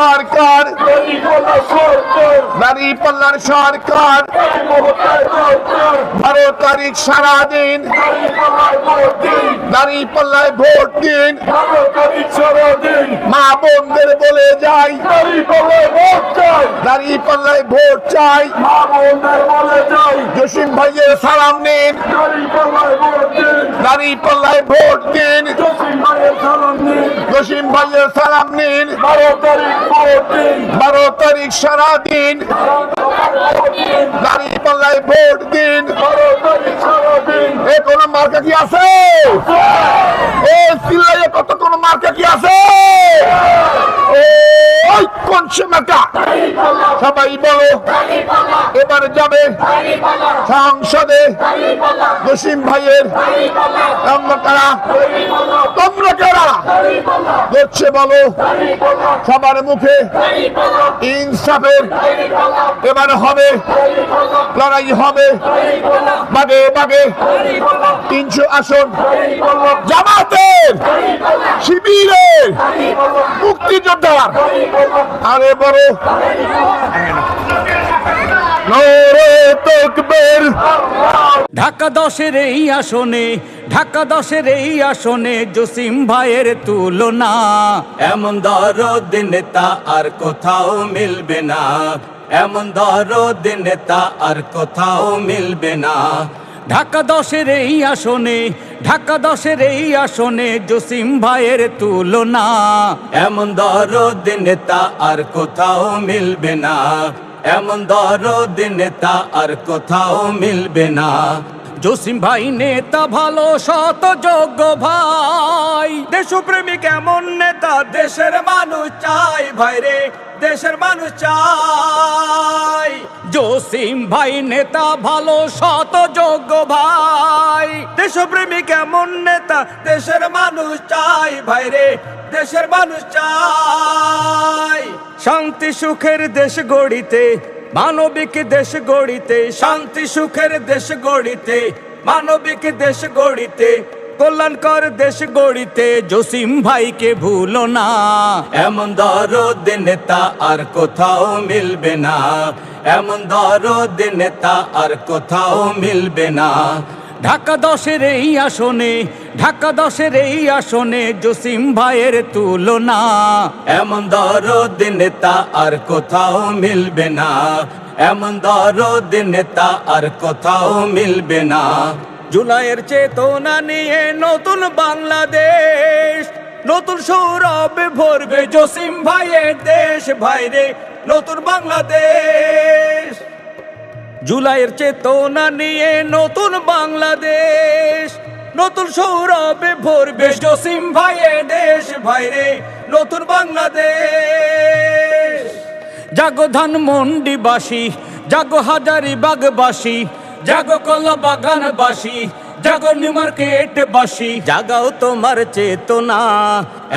দরকার দাড়িপাল্লা সরকার দাড়ি পাল্লার সরকার এই মমতায় দরকার বারো তারিখ সারাদিন দাড়িপাল্লায় ভোট দিন দাড়ি পাল্লায় ভোট দিন বারো তারিখ সারাদিন মা বোনদের বলে যাই দাড়িপাল্লায় ভোট চাই দাড়ি পাল্লায় ভোট চাই মা বোনদের বলে যাই জসিম ভাইয়ের সালাম নিন দাড়িপাল্লায় ভোট দিন দাড়ি পাল্লায় ভোট দিন জসিম ভাইয়ের সালাম দিন জসিম ভাইয়ের সালাম নিন। বারো তারিখ বারো তারিখ সারাদিন গাড়ি পাল্লায় ভোট দিন। এ কোন মার্কা কি আছে? এ সিলাইয়ে কত কোন মার্কা কি আছে? ওই কোন সে মার্কা সবাই বলো, এবার যাবে সংসদে জসিম ভাইয়ের তোমরা কারা তোমরা কারা? করছে বলো, সবার মুখে ইনসাফের। এবার হবে, লড়াই হবে, বাগে বাগে। তিনশো আসন জামাতের শিবিরের মুক্তিযোদ্ধার আরে বড়। ঢাকা দশের এই আসনে ঢাকা দশের এই আসনে জসিম ভাইয়ের তুলনা। এমন দরদ নেতা আর কোথাও মিলবে না। এমন দরদ নেতা আর কোথাও মিলবে না। ঢাকা দশের এই আসনে ঢাকা দশের এই আসনে জসিম ভাইয়ের তুলনা। এমন দরদ নেতা আর কোথাও মিলবে না। এমন দরদ নেতা আর কোথাও মিলবে না। জসিম ভাই নেতা ভালো শত যোগ্য ভাই। দেশপ্রেমিক এমন নেতা দেশের মানুষ চাই ভাই রে দেশের মানুষ চাই। জসিম ভাই নেতা ভালো শত যোগ্য ভাই। দেশপ্রেমিক এমন নেতা? দেশের মানুষ চাই ভাই রে দেশের মানুষ চাই। শান্তি সুখের দেশ গড়িতে মানবিক দেশ গড়িতে শান্তি সুখের দেশ গড়িতে মানবিক দেশ গড়িতে কল্যাণকর দেশ গড়িতে জসিম ভাইকে ভুলো না। এমন দরদ নেতা আর কোথাও মিলবে না। এমন দরদ নেতা আর কোথাও মিলবে না। ঢাকা দশের এই আসনে, ঢাকা দশের এই আসনে জসিম ভাইয়ের তুলনা। এমন দরদ নেতা আর কোথাও মিলবে না। এমন দরদ নেতা আর কোথাও মিলবে না। জুলাইয়ের চেতনা নিয়ে নতুন বাংলাদেশ, নতুন সৌরভে ভরবে জসিম ভাইয়ের দেশ। ভাইরে নতুন বাংলাদেশ। জুলাইয়ের চেতনা নিয়ে নতুন বাংলাদেশ। নতুন সৌরভে ভরবে জসিম ভাইয়ের দেশ ভাইরে নতুন বাংলাদেশ। জাগো ধান মন্ডিবাসী জাগো হাজারি বাগবাসী জাগো কলা বাগানবাসী জাগো নিমার্কেট বাসী। জাগাও তোমার চেতনা,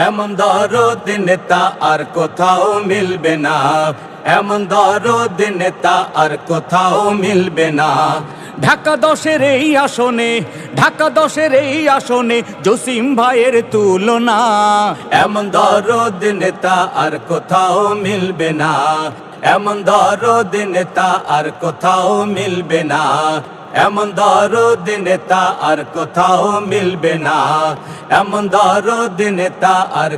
এমন দরদ নেতা আর কোথাও মিলবে না। এমন দরদ নেতা আর কোথাও মিলবে না। ঢাকা দশের এই আসনে, ঢাকা দশের এই আসনে জসিম ভাইয়ের তুলনা। এমন দরদ নেতা আর কোথাও মিলবে না। এমন দরদ নেতা আর কোথাও মিলবে না। এমন দরদ নেতা আর কোথাও মিলবে না। এমন দরদ নেতা আর